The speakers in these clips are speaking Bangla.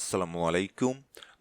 আসসালামু আলাইকুম।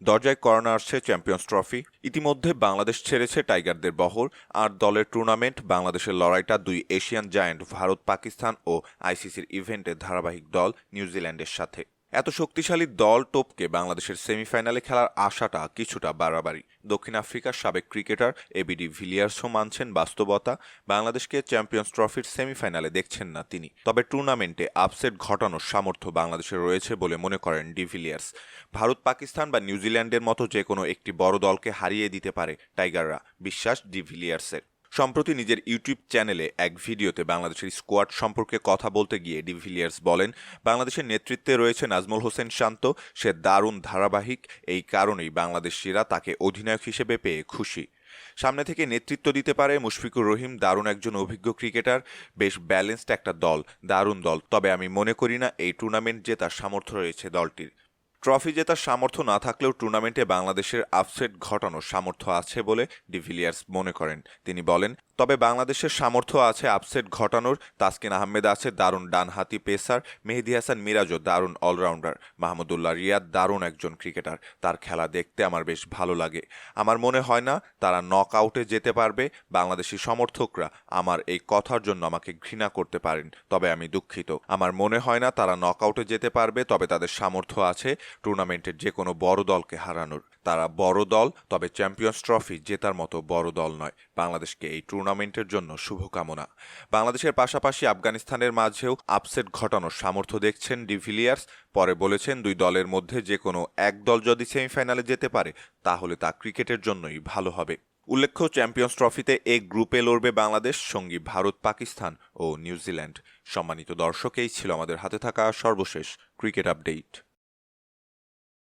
দরজায় করোনা আসছে চ্যাম্পিয়ন্স ট্রফি ইতিমধ্যে বাংলাদেশ ছেড়েছে টাইগারদের বহর। আর দলের টুর্নামেন্ট বাংলাদেশের লড়াইটা দুই এশিয়ান জায়ান্ট ভারত, পাকিস্তান ও আইসিসির ইভেন্টের ধারাবাহিক দল নিউজিল্যান্ডের সাথে। এত শক্তিশালী দল টোপকে বাংলাদেশের সেমিফাইনালে খেলার আশাটা কিছুটা বাড়াবাড়ি। দক্ষিণ আফ্রিকার সাবেক ক্রিকেটার এবিডি ভিলিয়ার্সও মানছেন বাস্তবতা। বাংলাদেশকে চ্যাম্পিয়ন্স ট্রফির সেমিফাইনালে দেখছেন না তিনি। তবে টুর্নামেন্টে আপসেট ঘটানোর সামর্থ্য বাংলাদেশের রয়েছে বলে মনে করেন ডিভিলিয়ার্স ভারত, পাকিস্তান বা নিউজিল্যান্ডের মতো যে কোনো একটি বড় দলকে হারিয়ে দিতে পারে টাইগাররা। বিশ্বাস ডিভিলিয়ার্সের সম্প্রতি নিজের ইউটিউব চ্যানেলে এক ভিডিওতে বাংলাদেশের স্কোয়াড সম্পর্কে কথা বলতে গিয়ে ডিভিলিয়ার্স বলেন, বাংলাদেশের নেতৃত্বে রয়েছে নাজমুল হোসেন শান্ত। সে দারুণ ধারাবাহিক, এই কারণেই বাংলাদেশিরা তাকে অধিনায়ক হিসেবে পেয়ে খুশি। সামনে থেকে নেতৃত্ব দিতে পারে মুশফিকুর রহিম, দারুণ একজন অভিজ্ঞ ক্রিকেটার, বেশ ব্যালেন্সড একটা দল, দারুণ দল। তবে আমি মনে করি না এই টুর্নামেন্ট জেতার সামর্থ্য রয়েছে দলটির। ট্রফি জেতার সামর্থ্য না থাকলেও টুর্নামেন্টে বাংলাদেশের আপসেট ঘটানোর সামর্থ্য আছে বলে ডিভিলিয়ার্স মনে করেন। তিনি বলেন, তবে বাংলাদেশের সামর্থ্য আছে আপসেট ঘটানোর। তাসকিন আহমেদ আছে দারুণ ডানহাতি পেসার। মেহেদি হাসান মিরাজও দারুণ অলরাউন্ডার। মাহমুদুল্লাহ রিয়াদ দারুণ একজন ক্রিকেটার। তার খেলা দেখতে আমার বেশ ভালো লাগে। আমার মনে হয় না তারা নক আউটে যেতে পারবে। বাংলাদেশি সমর্থকরা আমার এই কথার জন্য আমাকে ঘৃণা করতে পারেন। তবে আমি দুঃখিত। আমার মনে হয় না তারা নক আউটে যেতে পারবে। তবে তাদের সামর্থ্য আছে। টুর্নামেন্টের যে কোনো বড় দলকে হারানোর। তারা বড় দল, তবে চ্যাম্পিয়ন্স ট্রফি জেতার মতো বড় দল নয়। বাংলাদেশকে এই টুর্নামেন্টের জন্য শুভকামনা। বাংলাদেশের পাশাপাশি আফগানিস্তানের মাঝেও আপসেট ঘটানোর সামর্থ্য দেখছেন ডিভিলিয়ার্স পরে বলেছেন, দুই দলের মধ্যে যে কোনো এক দল যদি সেমিফাইনালে যেতে পারে, তাহলে তা ক্রিকেটের জন্যই ভালো হবে। উল্লেখ্য, চ্যাম্পিয়ন্স ট্রফিতে এ গ্রুপে লড়বে বাংলাদেশ, সঙ্গী ভারত, পাকিস্তান ও নিউজিল্যান্ড। সম্মানিত দর্শক, এই ছিল আমাদের হাতে থাকা সর্বশেষ ক্রিকেট আপডেট।